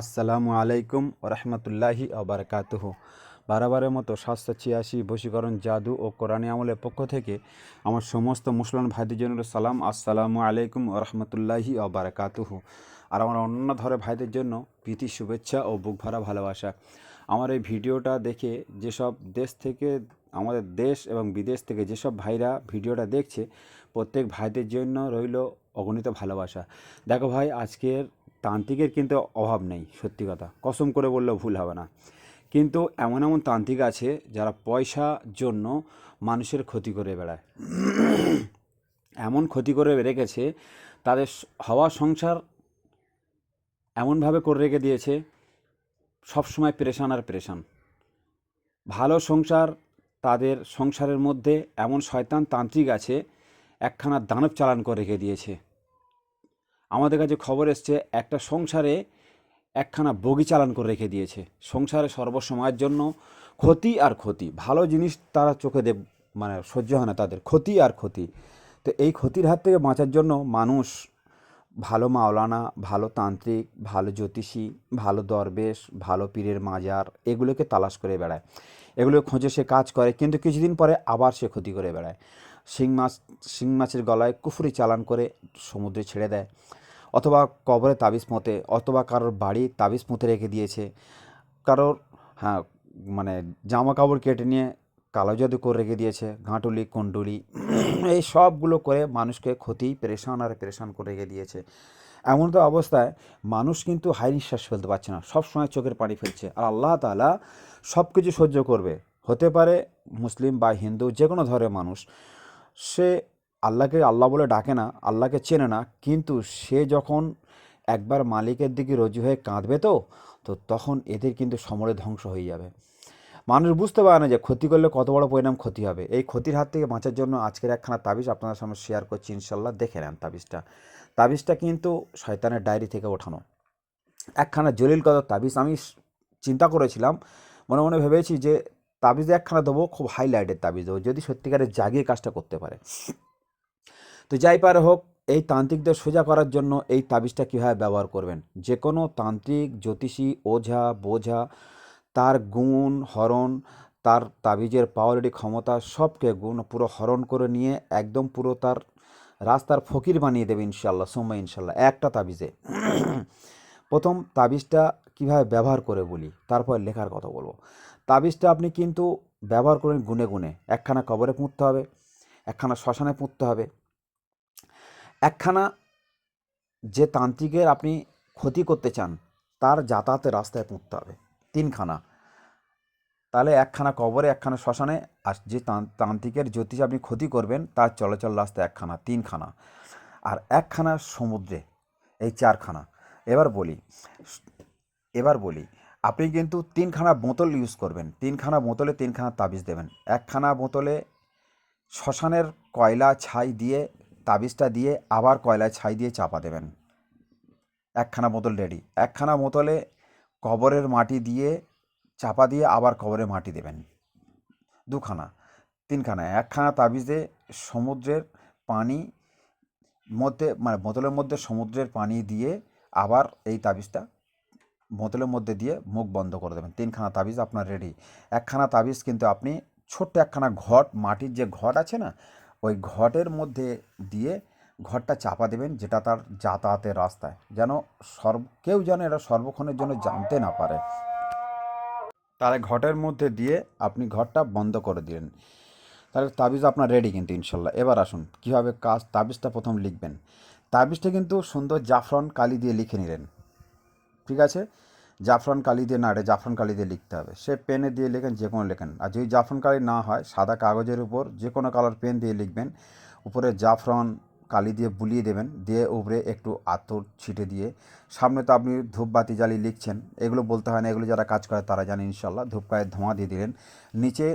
আসসালামু আলাইকুম রহমতুল্লাহি আবরকাতহ বারাবারের মতো সাতশো ছিয়াশি বশীকরণ জাদু ও কোরআনী আমলের পক্ষ থেকে আমার সমস্ত মুসলমান ভাইদের জন্য সালাম, আসসালামু আলাইকুম রহমতুল্লাহি আবরকাতহ আর আমার অন্য ধরে ভাইদের জন্য প্রীতি, শুভেচ্ছা ও বুক ভরা ভালোবাসা। আমার এই ভিডিওটা দেখে যেসব দেশ থেকে, আমাদের দেশ এবং বিদেশ থেকে যেসব ভাইরা ভিডিওটা দেখছে, প্রত্যেক ভাইদের জন্য রইল অগণিত ভালোবাসা। দেখো ভাই, আজকের তান্ত্রিকের কিন্তু অভাব নেই, সত্যি কথা। কসম করে বললেও ভুল হবে না। কিন্তু এমন এমন তান্ত্রিক আছে যারা পয়সা জন্য মানুষের ক্ষতি করে বেড়ায়। এমন ক্ষতি করে রেখেছে, তাদের হওয়া সংসার এমনভাবে করে রেখে দিয়েছে, সবসময় প্রেশান আর প্রেশান। ভালো সংসার, তাদের সংসারের মধ্যে এমন শয়তান তান্ত্রিক আছে, একখানা দানব চালান করে রেখে দিয়েছে। আমাদের কাছে খবর এসছে, একটা সংসারে একখানা বগি চালান করে রেখে দিয়েছে। সংসারে সর্বসময়ের জন্য ক্ষতি আর ক্ষতি। ভালো জিনিস তারা চোখে দেব মানে সহ্য হয় না তাদের, ক্ষতি আর ক্ষতি। তো এই ক্ষতির হাত থেকে বাঁচার জন্য মানুষ ভালো মাওলানা, ভালো তান্ত্রিক, ভালো জ্যোতিষী, ভালো দরবেশ, ভালো পীরের মাজার, এগুলোকে তালাশ করে বেড়ায়। এগুলো খোঁজে সে কাজ করে, কিন্তু কিছুদিন পরে আবার সে ক্ষতি করে বেড়ায়। শিং মাছ, শিং মাছের গলায় কুফুরি চালান করে সমুদ্রে ছেড়ে দেয়। অথবা কবরে তাবিজ মতে, অথবা কারোর বাড়ি তাবিজ মতে রেখে দিয়েছে। কারোর হ্যাঁ মানে জামা কাপড় কেটে নিয়ে কালো জাদু করে রেখে দিয়েছে, ঘাঁটুলি, কুণ্ডুলি, এই সবগুলো করে মানুষকে ক্ষতি, পেরেশান আর পেরেশান করে রেখে দিয়েছে। এমন তো অবস্থায় মানুষ কিন্তু হাই নিঃশ্বাস ফেলতে পারছে না সব সময় চোখের পানি ফেলছে। আর আল্লাহ তাআলা সব কিছু সহ্য করবে। হতে পারে মুসলিম বা হিন্দু যে কোনো ধরনের মানুষ, সে আল্লাহকে আল্লাহ বলে ডাকে না, আল্লাহকে চেনে না, কিন্তু সে যখন একবার মালিকের দিকে রজু হয়ে কাঁদবে তো তো তখন এদের কিন্তু সমরে ধ্বংস হয়ে যাবে। মানুষ বুঝতে পারে না যে ক্ষতি করলে কত বড় পরিণাম ক্ষতি হবে। এই ক্ষতির হাত থেকে বাঁচার জন্য আজকের একখানা তাবিজ আপনাদের সামনে শেয়ার করছি ইনশাল্লাহ দেখে নেন তাবিজটা। তাবিজটা কিন্তু শয়তানের ডায়েরি থেকে ওঠানো। একখানা জলিল কত তাবিজ আমি চিন্তা করেছিলাম, মনে মনে ভেবেছি যে তাবিজ একখানা দেবো, খুব হাইলাইটের তাবিজ দেবো, যদি সত্যিকারের জাগিয়ে কাজটা করতে পারে। তো যাই পারে হোক, এই তান্ত্রিকদের সোজা করার জন্য এই তাবিজটা কীভাবে ব্যবহার করবেন? যে কোনো তান্ত্রিক, জ্যোতিষী, ওঝা, বোঝা, তার গুণ, হরণ, তার তাবিজের পাওয়ারিটি ক্ষমতা, সবকে গুণ পুরো হরণ করে নিয়ে একদম পুরো তার রাস্তার ফকির বানিয়ে দেবে ইনশাল্লাহ সময় ইনশাল্লাহ একটা তাবিজে। প্রথম তাবিজটা কীভাবে ব্যবহার করে বলি, তারপর লেখার কথা বলব। তাবিজটা আপনি কিন্তু ব্যবহার করেন গুনে গুনে, একখানা কবরে পুঁততে হবে, একখানা শ্মশানে পুঁততে হবে একখানা যে তান্ত্রিকের আপনি ক্ষতি করতে চান, তার যাতায়াতের রাস্তায় পুঁততে হবে, তিনখানা। তাহলে একখানা কবরে, একখানা শ্মশানে, আর যে তান- তান্ত্রিকের জ্যোতিষ আপনি ক্ষতি করবেন, তার চলাচল রাস্তায় একখানা, তিনখানা। আর একখানা সমুদ্রে, এই চারখানা। এবার বলি এবার বলি, আপনি কিন্তু তিনখানা বোতল ইউজ করবেন, তিনখানা বোতলে তিনখানা তাবিজ দেবেন। একখানা বোতলে শ্মশানের কয়লা ছাই দিয়ে তাবিজটা দিয়ে আবার কয়লায় ছাই দিয়ে চাপা দেবেন। একখানা বোতল রেডি একখানা বোতলে কবরের মাটি দিয়ে চাপা দিয়ে আবার কবরে মাটি দেবেন। দুখানা, তিনখানা, একখানা তাবিজে সমুদ্রের পানি মধ্যে মানে বোতলের মধ্যে সমুদ্রের পানি দিয়ে আবার এই তাবিজটা বোতলের মধ্যে দিয়ে মুখ বন্ধ করে দেবেন। তিনখানা তাবিজ আপনার রেডি একখানা তাবিজ কিন্তু আপনি ছোট্ট একখানা ঘট, মাটির যে ঘট আছে না ওই ঘটের মধ্যে দিয়ে ঘরটা চাপা দেবেন, যেটা তার যাতায়াতের রাস্তায়। যেন সর্ব, কেউ যেন এটা সর্বক্ষণের জন্য জানতে না পারে। তাহলে ঘটের মধ্যে দিয়ে আপনি ঘরটা বন্ধ করে দিলেন। তাহলে তাবিজ আপনার রেডি কিন্তু, ইনশাল্লাহ। এবার আসুন, কীভাবে কাজ, তাবিজটা প্রথম লিখবেন। তাবিজটা কিন্তু সুন্দর জাফরন কালি দিয়ে লিখে নিলেন। ঠিক আছে? জাফরান কালি দিয়ে না এটা জাফরান কালি দিয়ে লিখতে হবে। সে পেনে দিয়ে লেখেন যে কোনো লেখেন। আর যদি জাফরান কালি না হয়, সাদা কাগজের উপর যে কোনো কালার পেন দিয়ে লিখবেন। উপরে জাফরান কালি দিয়ে বুলিয়ে দেবেন। দিয়ে উপরে একটু আতর ছিটে দিয়ে। সামনে তো আপনি ধূপবাতি জ্বালিয়ে লিখছেন। এগুলো বলতে হয় না, এগুলো যারা কাজ করে তারা জানে ইনশাল্লাহ ধূপকায়ের ধোঁয়া দিয়ে দিলেন। নিচে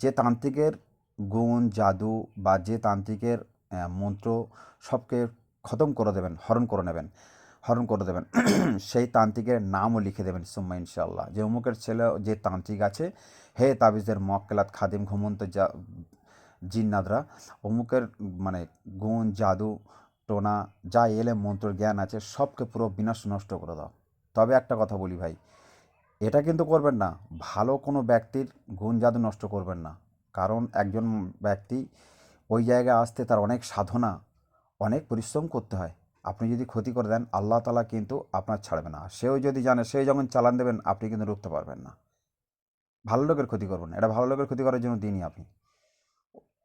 যে তান্ত্রিকের গুণ, জাদু বা যে তান্ত্রিকের মন্ত্র সবকে খতম করে দেবেন, হরণ করে নেবেন। হরণ করে দেবেন। সেই তান্ত্রিকের নামও লিখে দেবেন সুম্মা ইনশাল্লাহ যে অমুকের ছেলে, যে তান্ত্রিক আছে, হে তাবিজের মক্কেলাত খাদিম, ঘুমন্ত যা জিন্নাদরা অমুকের মানে গুণ, জাদু, টোনা, যা এলে মন্ত্র, জ্ঞান আছে, সবকে পুরো বিনাশ, নষ্ট করে দাও। তবে একটা কথা বলি ভাই, এটা কিন্তু করবেন না। ভালো কোনো ব্যক্তির গুণ, জাদু নষ্ট করবেন না। কারণ একজন ব্যক্তি ওই জায়গায় আসতে তার অনেক সাধনা, অনেক পরিশ্রম করতে হয়। আপনি যদি ক্ষতি করে দেন, আল্লাহ তালা কিন্তু আপনার ছাড়বে না। সেও যদি জানে, সে যখন চালান দেবেন, আপনি কিন্তু রুখতে পারবেন না। ভালো লোকের ক্ষতি করবেন। এটা ভালো লোকের ক্ষতি করার জন্য দিনই আপনি।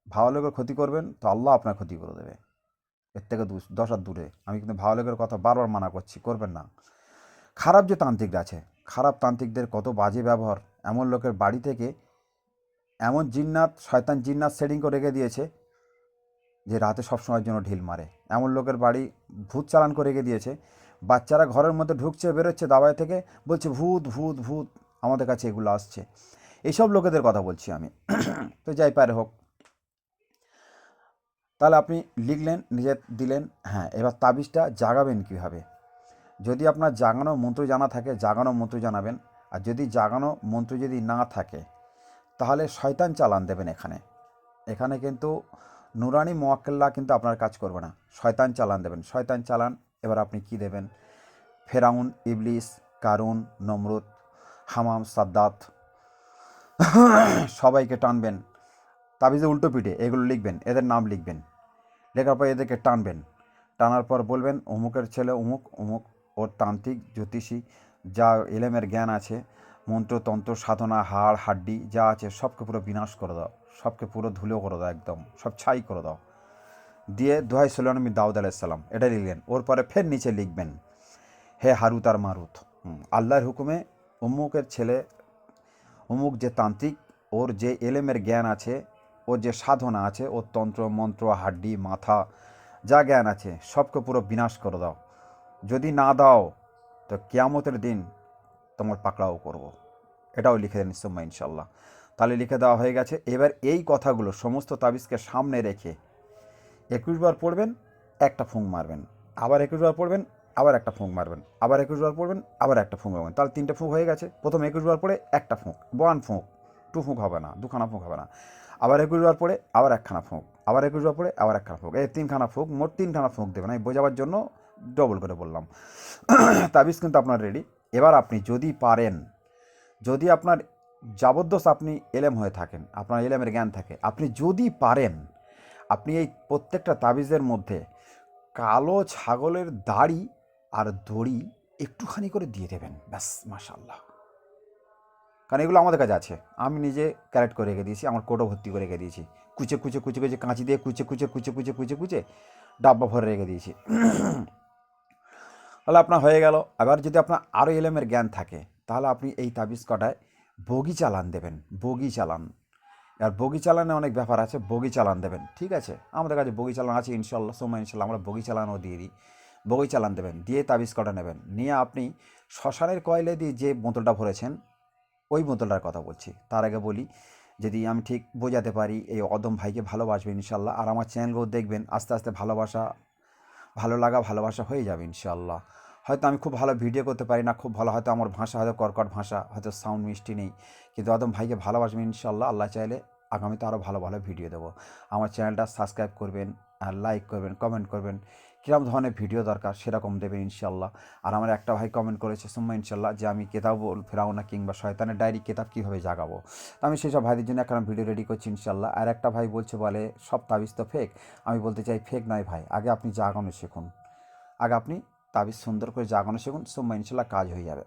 ভালো লোকের ক্ষতি করবেন, তো আল্লাহ আপনার ক্ষতি করে দেবে। এর থেকে দশ হাত দূরে। আমি কিন্তু ভালো লোকের কথা বারবার মানা করছি, করবেন না। খারাপ যে তান্ত্রিকরা আছে, খারাপ তান্ত্রিকদের কত বাজে ব্যবহার। এমন লোকের বাড়ি থেকে এমন জিন্নাত, শয়তান জিন্নাত সেটিং করে রেখে দিয়েছে যে রাতে সবসময়ের জন্য ঢিল মারে। এমন লোকের বাড়ি ভূত চালান করে রেখে দিয়েছে। বাচ্চারা ঘরের মধ্যে ঢুকছে, বেরোচ্ছে দাবায় থেকে, বলছে, ভূত ভূত ভূত, আমাদের কাছে এগুলো আসছে। এইসব লোকেদের কথা বলছি আমি। তো যাই পারে হোক। তাহলে আপনি লিখলেন নিজে দিলেন হ্যাঁ এবার তাবিজটা জাগাবেন কীভাবে? যদি আপনার জাগানো মন্ত্র জানা থাকে, জাগানো মন্ত্র জানাবেন। আর যদি জাগানো মন্ত্র যদি না থাকে, তাহলে শয়তান চালান দেবেন এখানে। এখানে কিন্তু নুরানি মোয়াক্কেল্লা কিন্তু আপনার কাজ করবে না। শয়তান চালান দেবেন। শয়তান চালান, এবার আপনি কি দেবেন? ফেরাউন, ইবলিস, কারুন, নমরুদ, হামাম, সাদ্দাত সবাইকে টানবেন। তাবিজে উল্টো পিঠে এগুলো লিখবেন, এদের নাম লিখবেন। লেখার পর এদেরকে টানবেন। টানার পর বলবেন, অমুকের ছেলে অমুক অমুক ওর তান্ত্রিক, জ্যোতিষী, যা এলেমের জ্ঞান আছে মন্ত্রতন্ত্র সাধনা, হাড়, হাড্ডি যা আছে, সবকে পুরো বিনাশ করে দাও। সবকে পুরো ধুলো করে দাও একদম, সব ছাই করে দাও। দিয়ে দোহাই সুলানবী দাউদ আলাইসাল্লাম এটা লিখলেন। ওর পরে ফের নিচে লিখবেন, হে হারুত আর মারুত। আল্লাহর হুকুমে অমুকের ছেলে, অমুক যে তান্ত্রিক, ওর যে এলেমের জ্ঞান আছে, ওর যে সাধনা আছে, ওর তন্ত্র, মন্ত্র, হাড্ডি, মাথা, যা জ্ঞান আছে, সবকে পুরো বিনাশ করে দাও। যদি না দাও, তো কেয়ামতের দিন তোমার পাকড়াও করব। এটাও লিখে দেন সুম্মা ইনশাল্লাহ তাহলে লিখে দেওয়া হয়ে গেছে। এবার এই কথাগুলো সমস্ত তাবিজকে সামনে রেখে একুশ বার পড়বেন, একটা ফুঁক মারবেন। আবার একুশ বার পড়বেন, আবার একটা ফুঁক মারবেন। আবার একুশ বার পড়বেন, আবার একটা ফুঁক মারবেন। তাহলে তিনটে ফুঁক হয়ে গেছে। প্রথম একুশ বার পড়ে একটা ফুঁক ওয়ান ফুঁক টু ফুঁক হবে না, দুখানা ফুঁক হবে না। আবার একুশ বার পড়ে আবার একখানা ফুঁক, আবার একুশ বার পড়ে আবার একখানা ফুঁক। এই তিনখানা ফুঁক, মোট তিনখানা ফুঁক দেবেন। আমি বোঝাবার জন্য ডবল করে বললাম। তাবিজ কিন্তু আপনার রেডি এবার আপনি যদি পারেন, যদি আপনার যাবদ্দোষ আপনি এলেম হয়ে থাকেন, আপনার এলেমের জ্ঞান থাকে। আপনি যদি পারেন, আপনি এই প্রত্যেকটা তাবিজের মধ্যে কালো ছাগলের দাড়ি আর দড়ি একটুখানি করে দিয়ে দেবেন। ব্যাস মাশাল্লাহ কারণ এগুলো আমাদের কাছে আছে। আমি নিজে ক্যারেক্ট করে রেখে দিয়েছি, আমার কোটো ভর্তি করে রেখে দিয়েছি। কুচে কুচে কুচে কুচে কাঁচি দিয়ে কুচে কুচে কুচে কুচে কুচে কুচে ডাব্বা ভরে রেখে দিয়েছি। তাহলে আপনার হয়ে গেল। এবার যদি আপনার আরও এলেমের জ্ঞান থাকে, তাহলে আপনি এই তাবিজ কটায় বগি চালান দেবেন, বগি চালান। আর বগি চালানে অনেক ব্যাপার আছে, বগি চালান দেবেন, ঠিক আছে? আমাদের কাছে বগি চালান আছে, ইনশাল্লাহ সময় ইনশাল্লাহ, আমরা বগি চালানও দিয়ে দিই। বগি চালান দেবেন, দিয়ে তাবিজ কটা নেবেন, নিয়ে আপনি শ্মশানের কয়লে দিয়ে যে বোতলটা ভরেছেন, ওই বোতলটার কথা বলছি। তার আগে বলি, যদি আমি ঠিক বোঝাতে পারি, এই অদম ভাইকে ভালোবাসবেন ইনশাল্লাহ, আর আমার চ্যানেলগুলো দেখবেন, আস্তে আস্তে ভালোবাসা, ভালো লাগা, ভালোবাসা হয়ে যাবে ইনশাল্লাহ। হয়তো আমি খুব ভালো ভিডিও করতে পারি না, খুব ভালো, হয়তো আমার ভাষা হয়তো কর্কট ভাষা, হয়তো সাউন্ড মিষ্টি নেই। কিন্তু অদম ভাইকে ভালোবাসবেন ইনশাল্লাহ আল্লাহ চাইলে আগামীতে আরও ভালো ভালো ভিডিও দেবো। আমার চ্যানেলটা সাবস্ক্রাইব করবেন আর লাইক করবেন কমেন্ট করবেন। কীরকম ধরনের ভিডিও দরকার সেরকম দেবেন ইনশাল্লাহ আর আমার একটা ভাই কমেন্ট করেছে, সুম্মা ইনশাল্লাহ যে আমি কেতাব ফেরাও না কিংবা শয়তানের ডায়েরি কেতাব কীভাবে জাগাবো? তো আমি সেই সব ভাইদের জন্য একটা ভিডিও রেডি করছি ইনশাল্লাহ আর একটা ভাই বলছে, বলে, সব তাবিজ তো ফেক আমি বলতে চাই ফেক নয় ভাই, আগে আপনি জাগানো শিখুন। আগে আপনি তাবিজ সুন্দর করে জাগানো শিখুন সোম্মা ইনশাল্লাহ কাজ হয়ে যাবে।